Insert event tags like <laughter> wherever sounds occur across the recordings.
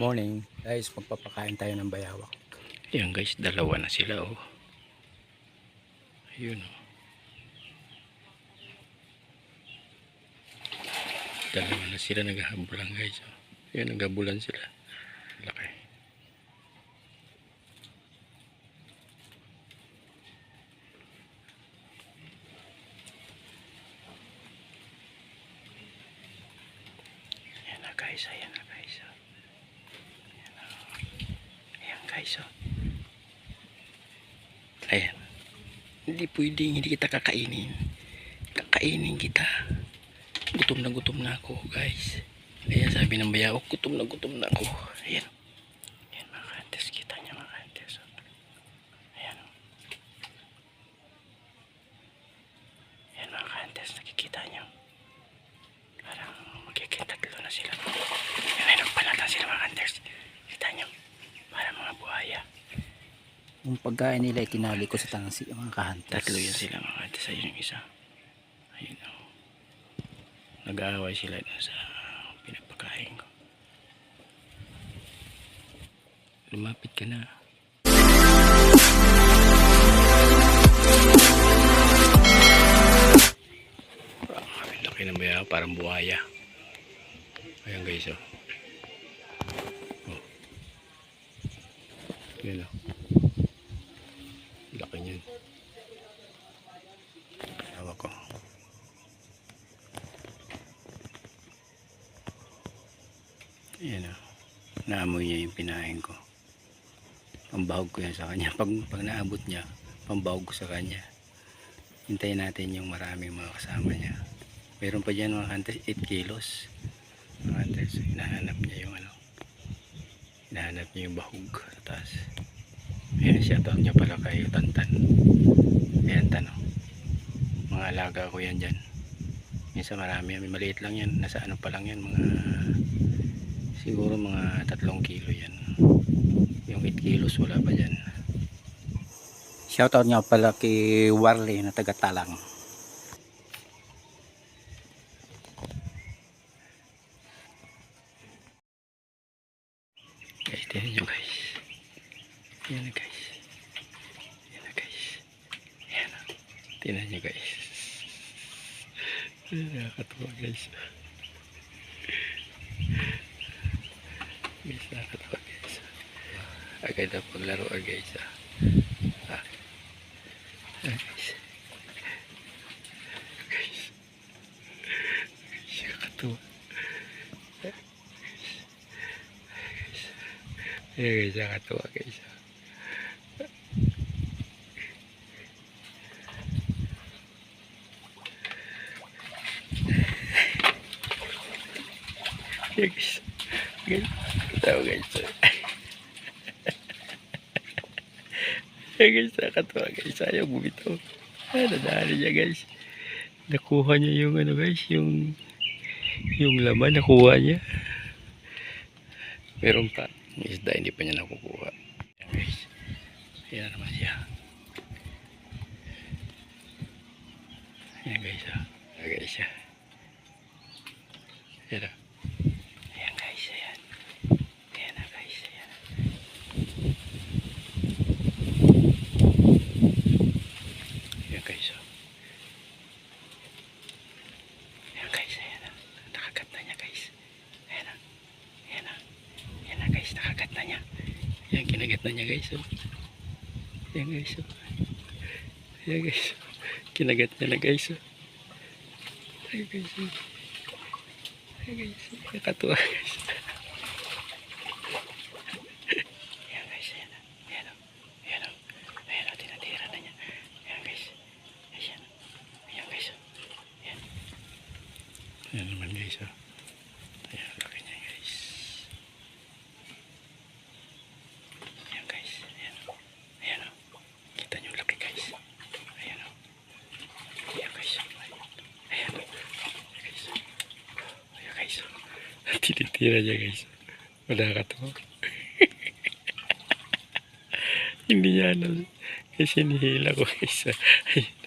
Morning. Guys, magpapakain tayo ng bayawak. Ayan guys, dalawa na sila oh. Ayun oh. Dalawa na sila naghahabulan guys oh. Ayan, naghabulan sila. Laki. Ayan na guys, ayan na guys oh. Ayan, oh. Ayan guys oh. Ayan. Hindi pwedeng hindi kita kakainin. Kakainin kita. Gutom na gutom na ako, guys. Ayan, sabi ng bayaw, gutom na gutom na ako. Ayan mga kantes. Kita niya, mga kantes. oh. Ayan. oh. Ayan, mga kantes. Nakikita niyo. Parang magkikitatlo na sila. Ayan, ay, nagpanatan sila, mga kantes. Kita niyo. Parang mga buhaya. Yung pagkain nila itinali ko sa tangsi, mga kahantas. Tatlo yan sila mga kantes. Ayun yung isa. Ayun o. Nag-aaway sila sa pinapakain ko. Lumapit ka na. Ang laki ng baya, parang buhaya. Ayan guys oh. oh. Yan oh. Laki niyan. Tawa ko. Ayan o. Naamoy niya yung pinain ko. Pambahog ko yan sa kanya. <laughs> Pag, pag naabot niya, pambahog ko sa kanya. Hintayin natin yung maraming mga kasama niya. Meron pa dyan mga kantes, 8 kilos. Mga kantes, hinahanap niya yung ano. Hinahanap niya yung bahog taas. Ayan, shoutout niya pala kay Tantan. Ayan, tanong. Mga alaga ko yan dyan. Minsan marami yan. Maliit lang yan. Nasa ano pa lang yan. Mga siguro mga tatlong kilo yan. Yung 8 kilos wala pa dyan. Shoutout nga pala kay Warley na taga Talang. Guys, tinan nyo guys. Yan na guys. Yan na guys. Yan na. Tinan nyo guys. Nakakatawa guys. Guys, nakakatawa guys. Agad na paglaro ah, guys. Ah. Ah. Ah, guys. Guys. Guys, nakakatawa. Ayan guys, nakakatawa. Guys, nakakatawa guys. Ayan guys, nakakatawa guys. Ayaw bumitaw. Ah, nadali niya guys. Nakuha niya yung ano guys, yung yung laman nakuha niya. Meron pa. Isda hindi pa niya nakukuha. Guys. Ayan na naman siya. Ayan guys. ah. Ayan guys. ah. Ayan ah. Ayan guys. Ayan. Ayan na guys. Ayan. Ayan guys. ah. Ayan guys. Ayan ah. Nakagat na niya guys. Ayan ah. Ayan ah. Yan na guys, nakagat na niya. Yan, kinagat na niya guys. Oh. Yan guys. Oh. Yan guys. Oh. Kinagat niya na guys. Oh. Ay guys. Oh. Ay guys. oh. Nakatuwa guys. Yan guys. Yan. oh. Yan o. Yan o. Ayan o. Tinatira na niya. Yan guys. Ayan. Ayan guys. Oh. Yan. Yan naman guys. Oh. Ayan, laki niya guys. Ayan guys, ayan o. Ayan o. Kita nyo laki guys. Ayan o. Ayan guys. Ayan o. Ayan guys. Ayan guys. Tinitira niya guys. Wala ka to. <laughs> Hindi niya alam. Kasi nihila ko guys. Ayan. <laughs>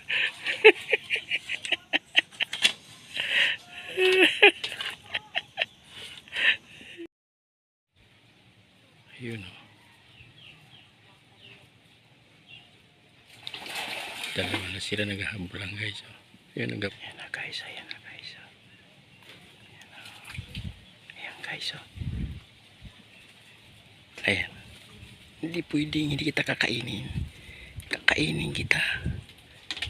Yun oh. Dalawa na sila naghahabol guys. Oh. Yan nag Yan na guys. Ayan na guys. Oh. Ayan, oh. Ayan guys. Oh. Ayan. Hindi pwedeng hindi kita kakainin. Kakainin kita.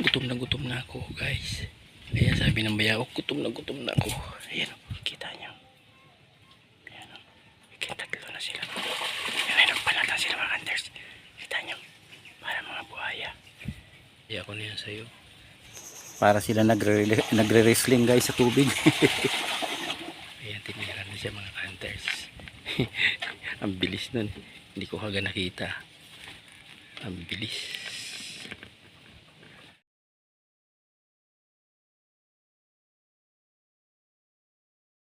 Gutom na gutom na ako guys. Ayan sabi ng bayaw, gutom na gutom na ako. Ayan oh. Kita niyo. Ayan oh. Ikitatlo na sila. Ayan, nagpanatan sila mga hunters. Kita niyo. Para mga buhaya. Iya ko na yan sa'yo. Para sila nagre- nagre-wrestling guys sa tubig. Ayan, tinira na siya mga. <laughs> Ang bilis nun. Hindi ko kaga nakita. Ang bilis.